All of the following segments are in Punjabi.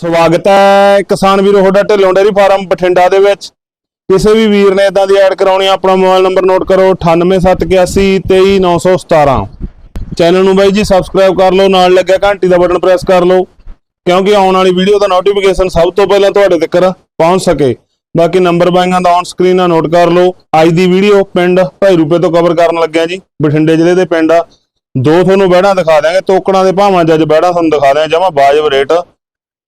ਸਵਾਗਤ ਹੈ ਕਿਸਾਨ ਵੀਰੋ ਤੁਹਾਡਾ ਢਿੱਲੋਂ ਡੇਅਰੀ ਫਾਰਮ ਬਠਿੰਡਾ ਦੇ ਵਿੱਚ। ਕਿਸੇ ਵੀ ਵੀਰ ਨੇ ਇਦਾਂ ਦੀ ਐਡ ਕਰਾਉਣੀ ਆਪਣਾ ਮੋਬਾਈਲ ਨੰਬਰ ਨੋਟ ਕਰੋ 9871823917 ਚੈਨਲ ਨੂੰ ਬਾਈ ਜੀ ਸਬਸਕ੍ਰਾਈਬ ਕਰ ਲਓ, ਨਾਲ ਲੱਗਿਆ ਘੰਟੀ ਦਾ ਬਟਨ ਪ੍ਰੈਸ ਕਰ ਲਓ, ਕਿਉਂਕਿ ਆਉਣ ਵਾਲੀ ਵੀਡੀਓ ਦਾ ਨੋਟੀਫਿਕੇਸ਼ਨ ਸਭ ਤੋਂ ਪਹਿਲਾਂ ਤੁਹਾਡੇ ਤੱਕ ਪਹੁੰਚ ਸਕੇ। ਬਾਕੀ ਨੰਬਰ ਬਾਈਆਂ ਦਾ ਔਨ ਸਕਰੀਨ ਆ ਨੋਟ ਕਰ ਲਓ। ਅੱਜ ਦੀ ਵੀਡੀਓ ਪਿੰਡ ਭਾਈ ਰੂਪੇ ਤੋਂ ਕਵਰ ਕਰਨ ਲੱਗਿਆ ਜੀ, ਬਠਿੰਡੇ ਜ਼ਿਲ੍ਹੇ ਦੇ ਪਿੰਡ ਆ। ਦੋ ਤੁਹਾਨੂੰ ਬਹਿੜਾਂ ਦਿਖਾ ਦਿਆਂਗੇ, ਤੋਕੜਾਂ ਦੇ ਭਾਵਾਂ ਜੱਜ ਬਹਿੜਾਂ ਤੁਹਾਨੂੰ ਦਿਖਾ ਦਿਆਂਗੇ ਜਮਾ ਬਾਜਬ ਰੇਟ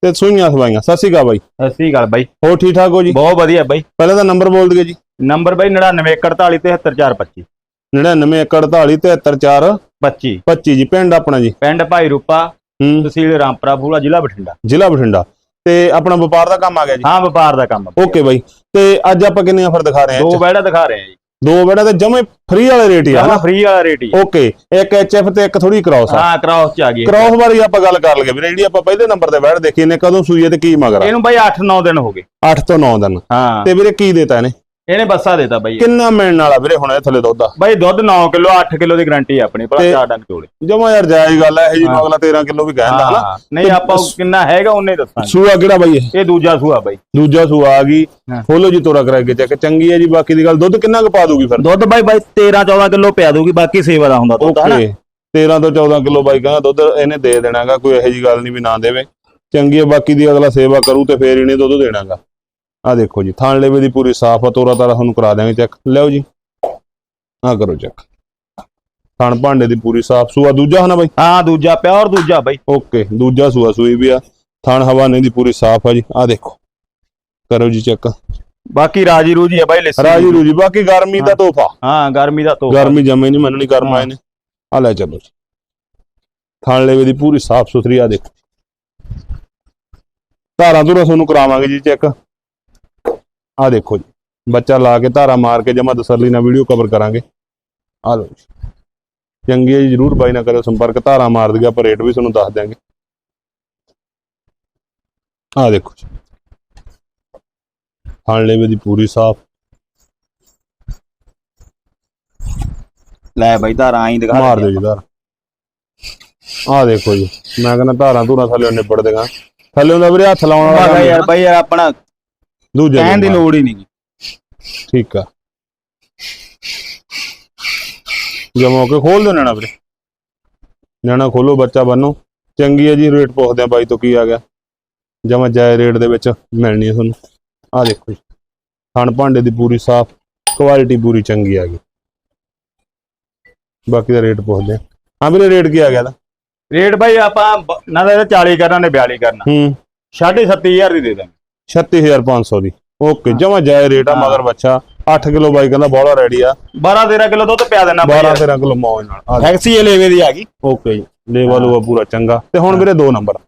ਤੇ ਸੂਈਆਂ ਸਵਾਈਆਂ। ਸਤਿ ਸ਼੍ਰੀ ਅਕਾਲ ਬਾਈ। ਸਤਿ ਸ੍ਰੀ ਅਕਾਲ ਬਾਈ। ਹੋਰ ਠੀਕ ਠਾਕ ਹੋ ਜੀ? ਬਹੁਤ ਵਧੀਆ ਬਾਈ। ਪਹਿਲਾਂ ਤਾਂ ਨੰਬਰ ਬੋਲ ਦਿਓ ਜੀ। ਨੰਬਰ ਬਾਈ 9914473425 99 48 73 25 25 ਜੀ ਪਿੰਡ ਆਪਣਾ ਜੀ। ਪਿੰਡ ਭਾਈ ਰੂਪਾ ਹੂੰ। ਤਹਿਸੀਲ ਰਾਮਪੁਰਾ ਫੂਲਾ ਜ਼ਿਲ੍ਹਾ ਬਠਿੰਡਾ। ਜ਼ਿਲ੍ਹਾ ਬਠਿੰਡਾ। ਤੇ ਆਪਣਾ ਵਪਾਰ ਦਾ ਕੰਮ ਆ ਗਿਆ ਜੀ? ਹਾਂ ਵਪਾਰ ਦਾ ਕੰਮ। Okay bye. ਤੇ ਅੱਜ ਆਪਾਂ ਕਿੰਨੀਆਂ ਫਿਰ ਦਿਖਾ ਰਹੇ ਹਾਂ ਦੋ? ਬੈੜਾ ਦਿਖਾ ਰਹੇ ਆ ਜੀ। ਦੋ ਬੇੜਾ ਤੇ ਜਮੇ ਫ੍ਰੀ ਵਾਲੇ ਰੇਟ ਹੀ ਆ ਹਨਾ? ਫ੍ਰੀ ਵਾਲਾ ਰੇਟ ਹੀ ਓਕੇ ਇੱਕ ਐਚਐਫ ਤੇ ਇੱਕ ਥੋੜੀ ਕ੍ਰਾਸ ਆ। ਹਾਂ ਕ੍ਰਾਸ ਚ ਆ ਗਈ। ਕ੍ਰਾਸ ਬਾਰੇ ਆਪਾਂ ਗੱਲ ਕਰ ਲਈਏ ਵੀਰੇ ਜਿਹੜੀ ਆਪਾਂ ਪਹਿਲੇ ਨੰਬਰ ਤੇ ਬੈਠ ਦੇਖੀ ਨੇ ਕਦੋਂ ਸੂਈ ਹੈ ਤੇ ਕੀ ਮਗਰ ਇਹਨੂੰ ਬਾਈ 8-9 ਦਿਨ ਹੋ ਗਏ। 8 ਤੋਂ 9 ਦਿਨ। ਹਾਂ। ਤੇ ਵੀਰੇ ਕੀ ਦੇਤਾ ਇਹਨੇ? ਇਹਨੇ ਬੱਸਾ ਦੇਤਾ ਬਾਈ। ਕਿੰਨਾ ਮਿਲਣ ਵਾਲਾ ਵੀਰੇ ਹੁਣ ਇਹ ਥੱਲੇ ਦੁੱਧ ਆ। ਬਾਈ ਦੁੱਧ 9 ਕਿਲੋ 8 ਕਿਲੋ ਦੀ ਗਾਰੰਟੀ ਆ ਆਪਣੀ ਭਲਾ ਚਾਰ ਡੰਗ ਚੋਲੇ। ਜਮਾ ਯਾਰ ਜਾਇਜ਼ ਗੱਲ ਹੈ ਇਹ ਜੀ ਹਾਂ। ਅਗਲਾ 13 ਕਿਲੋ ਵੀ ਕਹਿੰਦਾ ਹਨਾ। ਨਹੀਂ ਆਪਾਂ ਕਿੰਨਾ ਹੈਗਾ ਉਹਨੇ ਦੱਸਾਂਗੇ। ਸੂਆ ਕਿਹੜਾ ਬਾਈ ਇਹ? ਇਹ ਦੂਜਾ ਸੂਆ ਬਾਈ। ਦੂਜਾ ਸੂਆ ਆ ਗਈ। ਖੋਲੋ ਜੀ ਤੋਰਾ ਕਰਾ ਕੇ ਚੈੱਕ ਚੰਗੀ ਹੈ ਜੀ ਬਾਕੀ ਦੀ ਗੱਲ ਦੁੱਧ ਕਿੰਨਾ ਕੁ ਪਾ ਦੂਗੀ ਫਿਰ? ਦੁੱਧ ਬਾਈ ਬਾਈ 13 14 ਕਿਲੋ ਪਿਆ ਦੂਗੀ ਬਾਕੀ ਸੇਵਾ ਦਾ ਹੁੰਦਾ ਦੁੱਧ ਹਨਾ। ਓਕੇ 13 ਤੋਂ 14 ਕਿਲੋ ਬਾਈ ਕਹਿੰਦਾ ਦੁੱਧ ਇਹਨੇ ਦੇ ਦੇਣਾਗਾ ਕੋਈ ਇਹੋ ਜੀ ਗੱਲ ਨਹੀਂ ਵੀ ਨਾ ਦੇਵੇ। ਚੰਗੀ ਹੈ ਬਾਕੀ ਦੀ ਅਗਲਾ ਸੇਵਾ ਕਰੂ ਤੇ ਫੇਰ ਇਹਨੇ ਦੁੱਧ ਦੇਣਾਗਾ। ਆ ਦੇਖੋ ਜੀ ਥਾਣ ਲੇਵੇ ਦੀ ਪੂਰੀ ਸਾਫ਼ ਆ ਤੋਰਾ ਤਾਰਾ ਤੁਹਾਨੂੰ ਕਰਾ ਦਿਆਂਗੇ ਚੈੱਕ ਲਿਓ ਜੀ। ਆ ਕਰੋ ਚੈੱਕ ਥਣ ਭਾਂਡੇ ਦੀ ਪੂਰੀ ਸਾਫ਼ ਸੂਆ ਦੂਜਾ ਹਨਾ ਬਾਈ? ਹਾਂ ਦੂਜਾ ਪਿਓਰ ਦੂਜਾ ਬਾਈ। ਓਕੇ ਦੂਜਾ ਸੂਆ ਸੂਈ ਵੀ ਆ। ਥਣ ਹਵਾਨੇ ਦੀ ਪੂਰੀ ਸਾਫ਼ ਆ ਜੀ। ਆ ਦੇਖੋ। ਕਰੋ ਜੀ ਚੈੱਕ ਬਾਕੀ ਰਾਜੀ ਰੂਜੀ ਆ ਬਾਈ ਲੱਸੀ ਰਾਜੀ ਰੂਜੀ ਬਾਕੀ ਗਰਮੀ ਦਾ ਤੋਹਫਾ। ਹਾਂ ਗਰਮੀ ਦਾ ਤੋਹਫਾ। ਗਰਮੀ ਜਮੇ ਨਹੀਂ ਮੰਨਣੀ ਗਰਮ ਆਏ ਨੇ। ਆ ਲੈ ਚੱਲੋ ਜੀ। ਥਾਣ ਲੇਵੇ ਦੀ ਪੂਰੀ ਸਾਫ਼ ਸੁਥਰੀ ਆ ਦੇਖੋ। ਧਾਰਾਂ ਧੂਰਾਂ ਤੁਹਾਨੂੰ ਕਰਾਵਾਂਗੇ ਜੀ ਚੈੱਕ ਆ ਦੇਖੋ ਜੀ। ਬੱਚਾ ਲਾ ਕੇ ਧਾਰਾ ਮਾਰ ਕੇ ਜਮਾ ਤਸੱਲੀ ਨਾਲ ਵੀਡੀਓ ਕਵਰ ਕਰਾਂਗੇ। ਆ ਲਓ ਜੀ। ਚੰਗੀ ਹੈ ਜੀ ਜਰੂਰ ਬਾਈ ਨਾਲ ਕਰਿਓ ਸੰਪਰਕ। ਧਾਰਾ ਮਾਰ ਦਿਆ ਆਪਾਂ ਰੇਟ ਵੀ ਤੁਹਾਨੂੰ ਦੱਸ ਦਿਆਂਗੇ। ਆ ਦੇਖੋ ਜੀ। ਥਾਣ ਲੇਵੇ ਦੀ ਪੂਰੀ ਸਾਫ਼। ਲੈ ਬਾਈ ਧਾਰਾਂ ਆਈ ਦਿਖਾ ਮਾਰ ਦਿਓ ਜੀ ਧਾਰ। ਆ ਦੇਖੋ ਜੀ ਮੈਂ ਕਹਿੰਦਾ ਧਾਰਾਂ ਧੂਰਾਂ ਥੱਲੇ ਨਿਬੜ ਦੇਗਾ। ਥੱਲੇ ਹੁੰਦਾ ਵੀਰੇ ਹੱਥ ਲਾਉਣ ਵਾਲਾ ਯਾਰ ਬਾਈ ਯਾਰ ਆਪਣਾ ਦੂਜੇ ਕਹਿਣ ਦੀ ਲੋੜ ਹੀ ਨਹੀਂ। ਠੀਕ ਆ। ਜਮੋ ਕੇ ਖੋਲ ਦੋ ਨਾ ਵੀਰੇ। ਨਿਆਣਾ ਖੋਲੋ ਬੱਚਾ ਬੰਨੋ ਚੰਗੀ ਹੈ ਜੀ ਰੇਟ ਪੁੱਛਦੇ ਆ ਬਾਈ ਤੋਂ ਕੀ ਆ ਗਿਆ। ਜਮਾ ਜਾਇ ਰੇਟ ਦੇ ਵਿੱਚ ਮਿਲਣੀ ਹੈ ਤੁਹਾਨੂੰ। ਆ ਦੇਖੋ ਜੀ। ਥਣ ਭਾਂਡੇ ਦੀ ਪੂਰੀ ਸਾਫ਼ ਕੁਆਲਿਟੀ ਪੂਰੀ ਚੰਗੀ ਆ ਗਈ। ਬਾਕੀ ਦਾ ਰੇਟ ਪੁੱਛਦੇ ਆ। ਹਾਂ ਵੀਰੇ ਰੇਟ ਕੀ ਆ ਗਿਆ ਦਾ ਰੇਟ ਬਾਈ ਆਪਾਂ ਬ- ਨਾ ਤਾਂ ਇਹਦਾ 40 ਕਰਨਾ ਨੇ 42 ਕਰਨਾ। ਹੂੰ। 37500 ਦੀ ਦੇ ਦਾਂਗੇ। 36500 ਦੀ। ਓਕੇ ਜਮਾ ਜਾਇ ਰੇਟ ਆ। ਮਗਰ ਬੱਚਾ 8 ਕਿਲੋ ਬਾਈ ਕਹਿੰਦਾ ਬੋਲਾ ਰੈਡੀ ਆ। 12 13 ਕਿਲੋ ਦੁੱਧ ਪਿਆ ਦੇਣਾ 12 13 ਕਿਲੋ ਮੌਜ ਨਾਲ। ਆ ਟੈਕਸੀ ਲੇਵੇ ਦੀ ਆ ਗਈ। ਓਕੇ ਜੀ ਲੈਵਲ ਉਹ ਪੂਰਾ ਚੰਗਾ। ਤੇ ਹੁਣ ਵੀਰੇ ਦੋ ਨੰਬਰ।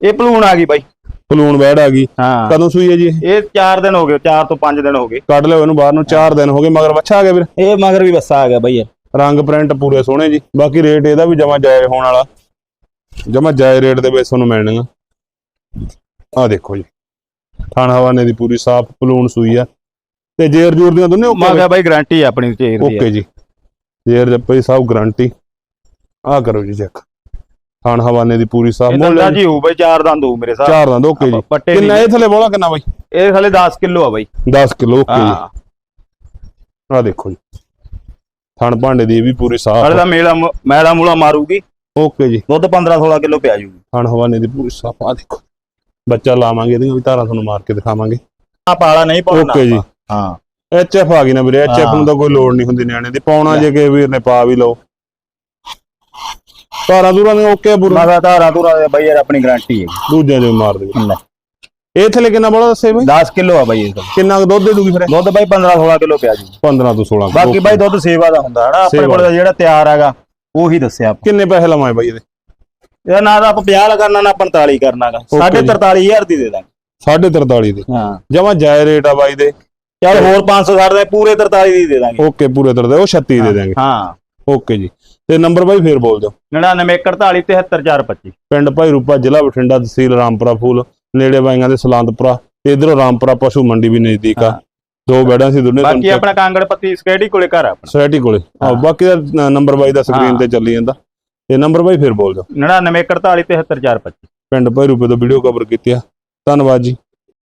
ਇਹ ਪਲੂਣ ਆ ਗਈ ਬਾਈ। ਪਲੂਣ ਬੈੜ ਆ ਗਈ। ਕਦੋਂ ਸੂਈ ਹੈ ਜੀ? ਇਹ 4 ਦਿਨ ਹੋ ਗਏ 4 ਤੋਂ 5 ਦਿਨ ਹੋ ਗਏ। ਕੱਢ ਲਿਓ ਇਹਨੂੰ ਬਾਹਰ ਨੂੰ 4 ਦਿਨ ਹੋ ਗਏ ਮਗਰ ਬੱਚਾ ਆ ਗਿਆ ਵੀਰੇ। ਇਹ ਮਗਰ ਵੀ ਬੱਸਾ ਆ ਗਿਆ ਬਾਈ ਰੰਗ ਪ੍ਰਿੰਟ ਪੂਰੇ ਸੋਹਣੇ ਜੀ। ਬਾਕੀ ਰੇਟ ਇਹਦਾ ਵੀ ਜਮਾ ਜਾਇ ਹੋਣ ਵਾਲਾ। ਜਮਾ ਜਾਇ ਰੇਟ ਦੇ ਵਿੱਚ ਤੁਹਾਨੂੰ ਮਿਲਣਗਾ। ਆ ਦੇਖੋ ਜੀ। ਥਾਣ ਹਵਾਨੇ ਦੀ ਪੂਰੀ ਸਾਫ਼ ਪਲੂਣ ਸੂਈ ਆ। ਤੇ ਜੇਰ ਜੂਰ ਦੀਆਂ ਦੋਨੇ ਮੈਂ ਓਕੇ ਕਿਹਾ ਬਾਈ? ਗਾਰੰਟੀ ਆਪਣੀ ਚੇਰ ਦੀ ਓਕੇ ਜੀ। ਜੇਰ ਜੱਪਈ ਸਾਹਿਬ ਗਰੰਟੀ ਆ ਕਰੋ ਜੀ ਚੈੱਕ। ਥਾਣ ਹਵਾਨੇ ਦੀ ਪੂਰੀ ਸਾਫ਼ ਦੰਦਾਂ ਜੀ ਹੋਊ ਬਾਈ 4 ਦੰਦ ਹੋਊ ਮੇਰੇ ਸਾਹ ਚਾਰ ਦੰਦ ਓਕੇ ਜੀ। ਕਿੰਨਾ ਇਹ ਥੱਲੇ ਬੋਲਾ ਕਿੰਨਾ ਬਾਈ? ਇਹ ਥਲੇ 10 ਕਿਲੋ ਆ ਬਾਈ। 10 ਕਿਲੋ ਓਕੇ ਜੀ। ਹਾਂ। ਆ ਦੇਖੋ ਜੀ। ਥਣ ਭਾਂਡੇ ਦੀ ਵੀ ਪੂਰੀ ਹਲੇ ਸਾਫ਼ ਦਾ ਮੇਲਾ ਮੁ- ਮੈਲਾ ਮੂਲਾ ਮਾਰੂਗੀ। ਓਕੇ ਜੀ। ਦੁੱਧ 15 16 ਕਿਲੋ ਪਿਆ ਜੂਗੀ। ਥਣ ਹਵਾਨੇ ਦੀ ਪੂਰੀ ਸਾਫ਼। ਆ ਦੇਖੋ। ਬੱਚਾ ਲਾਵਾਂਗੇ ਇਹਦੀਆਂ ਵੀ ਧਾਰਾਂ ਤੁਹਾਨੂੰ ਮਾਰ ਕੇ ਦਿਖਾਵਾਂਗੇ। ਆ ਪਾਲਾ ਨਹੀਂ ਪਾਉਣਾ ਓਕੇ ਜੀ। ਹਾਂ। ਐਚਐਫ ਆ ਗਈ ਨਾ ਵੀਰੇ ਐਚਐਫ। ਨੂੰ ਤਾਂ ਕੋਈ ਲੋੜ ਨਹੀਂ ਹੁੰਦੀ ਨਿਆਣੇ ਦੀ। ਪਾਉਣਾ ਜੇ ਕਿ ਵੀਰ ਨੇ ਪਾ ਵੀ ਲਓ। ਧਾਰਾਂ ਦੂਰਾਂ ਨੇ ਓਕੇ ਬੁਰਾ। ਮਾਦਾ ਧਾਰਾ ਧੂਰਾ ਦੇ ਬਾਈ ਯਾਰ ਆਪਣੀ ਗਾਰੰਟੀ ਹੈ ਦੂਜਿਆਂ ਜੋ ਮਾਰ ਦੇ ਲੈ। ਇਹ ਥੱਲੇ ਕਿੰਨਾ ਬੜਾ ਦੱਸੇ ਬਈ? 10 ਕਿਲੋ ਆ ਬਾਈ ਇਹ ਤਾਂ। ਕਿੰਨਾ ਦੁੱਧ ਦੇ ਦੂਗੀ ਫਿਰ? ਦੁੱਧ ਬਾਈ 15 16 ਕਿਲੋ ਪਿਆ ਜੀ। 15 ਤੋਂ 16 ਬਾਕੀ ਬਾਈ ਦੁੱਧ ਸੇਵਾ ਦਾ ਹੁੰਦਾ ਹੈ ਨਾ ਆਪਣੇ ਕੋਲ ਜਿਹੜਾ ਤਿਆਰ ਹੈਗਾ ਉਹੀ ਦੱਸਿਆ ਆਪਾਂ। ਕਿੰਨੇ ਪੈਸੇ ਲਵਾਏ ਬਾਈ ਇਹਦੇ? ਇਹਦਾ ਨਾ ਤਾਂ ਆਪਾਂ 50 ਕਰਨਾ ਨਾ 45 ਕਰਨਾਗਾ। ਜੀ। 43000 ਦੀ ਦੇ ਦਾਂਗੇ। 43 ਦੇ? ਹਾਂ। ਜਮਾ ਜਾਇ ਰੇਟ ਆ ਬਾਈ ਦੇ। ਚੱਲ ਹੋਰ 500 ਛੱਡ ਦੇ ਪੂਰੇ 43 ਦੀ ਦੇ ਦਾਂਗੇ। ਓਕੇ ਪੂਰੇ ਤਰ੍ਹਾਂ ਦੇ ਉਹ 36 ਦੇ ਦੇਾਂਗੇ ਹਾਂ। ਓਕੇ ਜੀ। ਤੇ ਨੰਬਰ ਬਾਈ ਫੇਰ ਬੋਲ ਦਿਓ। 9941473425 ਪਿੰਡ ਭਾਈ ਰੂਪਾ ਜ਼ਿਲ੍ਹਾ ਬਠਿੰਡਾ ਤਹਿਸੀਲ ਰਾਮਪੁਰਾ ਫੂਲ। ਨੇੜੇ ਬਾਈਆਂ ਦੇ ਸਲਾਂਤਪੁਰਾ ਤੇ ਇਧਰੋਂ ਰਾਮਪੁਰਾ ਪਸ਼ੂ ਮੰਡੀ ਵੀ ਨਜ਼ਦੀਕ ਆ। ਦੋ ਬੈੜਾਂ ਸੀ ਦੋਨੇ ਬਾਕੀ ਆਪਣਾ ਕਾਂਗੜ ਪੱਤੀ ਸਕੇਡੀ ਕੋਲੇ ਘਰ ਆ ਆਪਣਾ। ਸੋਸਾਇਟੀ ਕੋਲੇ। ਬਾਕੀ ਦਾ ਨੰਬਰ ਬਾਈ ਦਾ ਸਕਰੀਨ। ਤੇ ਚੱਲੀ ਜਾਂਦਾ। ਤੇ ਨੰਬਰ ਬਾਈ ਫੇਰ ਬੋਲ ਦਿਓ। 9941473425 ਪਿੰਡ ਭੈਰੂਪੇ ਤੋਂ ਵੀਡੀਓ ਕਵਰ ਕੀਤੀ ਆ। ਧੰਨਵਾਦ ਜੀ।